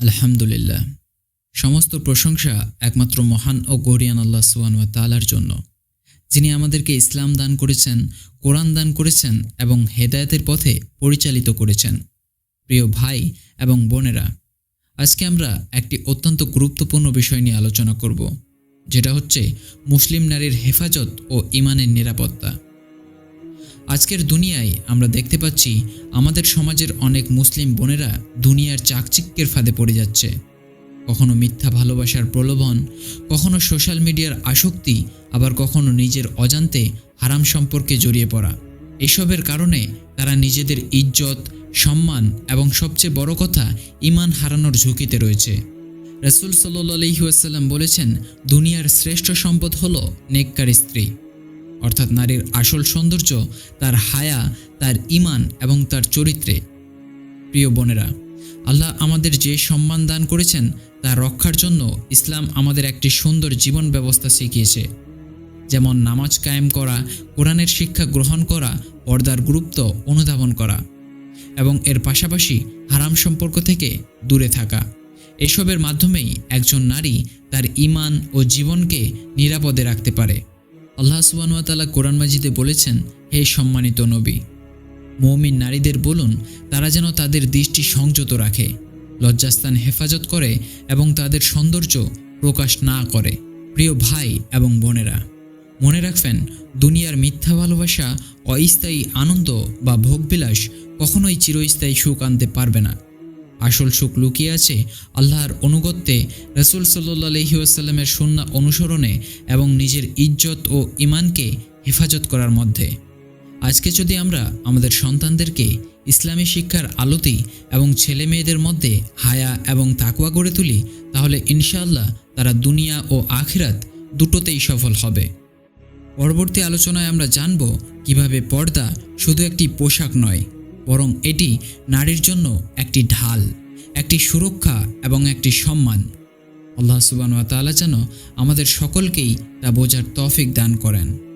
আলহামদুলিল্লাহ। সমস্ত প্রশংসা একমাত্র মহান ও গরিয়ান আল্লাহ সুবান তালার জন্য। যিনি আমাদেরকে ইসলাম দান করেছেন, কোরআন দান করেছেন এবং হেদায়েতের পথে পরিচালিত করেছেন। প্রিয় ভাই এবং বোনেরা, আজকে আমরা একটি অত্যন্ত গুরুত্বপূর্ণ বিষয় নিয়ে আলোচনা করব, যেটা হচ্ছে মুসলিম নারীর হেফাজত ও ইমানের নিরাপত্তা। আজকের দুনিয়ায় আমরা দেখতে পাচ্ছি আমাদের সমাজের অনেক মুসলিম বোনেরা দুনিয়ার চাকচিক্যের ফাঁদে পড়ে যাচ্ছে। কখনো মিথ্যা ভালোবাসার প্রলোভন, কখনো সোশ্যাল মিডিয়ার আসক্তি, আবার কখনো নিজের অজান্তে হারাম সম্পর্কে জড়িয়ে পড়া। এসবের কারণে তারা নিজেদের ইজ্জত, সম্মান এবং সবচেয়ে বড় কথা, ইমান হারানোর ঝুঁকিতে রয়েছে। রসুল সাল্লু বলেছেন, দুনিয়ার শ্রেষ্ঠ সম্পদ হল নেককার স্ত্রী। অর্থাৎ নারীর আসল সৌন্দর্য, তার হায়া, তার ইমান এবং তার চরিত্রে। প্রিয় বোনেরা, আল্লাহ আমাদের যে সম্মান দান করেছেন, তা রক্ষার জন্য ইসলাম আমাদের একটি সুন্দর জীবন ব্যবস্থা শিখিয়েছে। যেমন নামাজ কায়েম করা, কোরআনের শিক্ষা গ্রহণ করা, পর্দার গুরুত্ব অনুধাবন করা এবং এর পাশাপাশি হারাম সম্পর্ক থেকে দূরে থাকা। এসবের মাধ্যমেই একজন নারী তার ইমান ও জীবনকে নিরাপদে রাখতে পারে। আল্লাহ সুবানুয়াতালা কোরআন মাজিদে বলেছেন, হে সম্মানিত নবী, মৌমিন নারীদের বলুন, তারা যেন তাদের দৃষ্টি সংযত রাখে, লজ্জাস্থান হেফাজত করে এবং তাদের সৌন্দর্য প্রকাশ না করে। প্রিয় ভাই এবং বোনেরা, মনে রাখবেন, দুনিয়ার মিথ্যা ভালোবাসা অস্থায়ী আনন্দ বা ভোগবিলাস কখনোই চিরস্থায়ী সুখ আনতে পারবে না। আসল সুখ লুকিয়ে আছে আল্লাহর অনুগত্যে। রসুল সাল্লাইসাল্লামের সুন্না অনুসরণে এবং নিজের ইজ্জত ও ইমানকে হেফাজত করার মধ্যে। আজকে যদি আমরা আমাদের সন্তানদেরকে ইসলামী শিক্ষার আলোতেই এবং ছেলে মেয়েদের মধ্যে হায়া এবং তাকুয়া গড়ে তুলি, তাহলে ইনশাআল্লাহ তারা দুনিয়া ও আখিরাত দুটোতেই সফল হবে। পরবর্তী আলোচনায় আমরা জানব কীভাবে পর্দা শুধু একটি পোশাক নয় বরং এটি নারীর জন্য একটি ঢাল, একটি সুরক্ষা এবং একটি সম্মান। আল্লাহ সুবান তালা যেন আমাদের সকলকেই তা বোঝার তফিক দান করেন।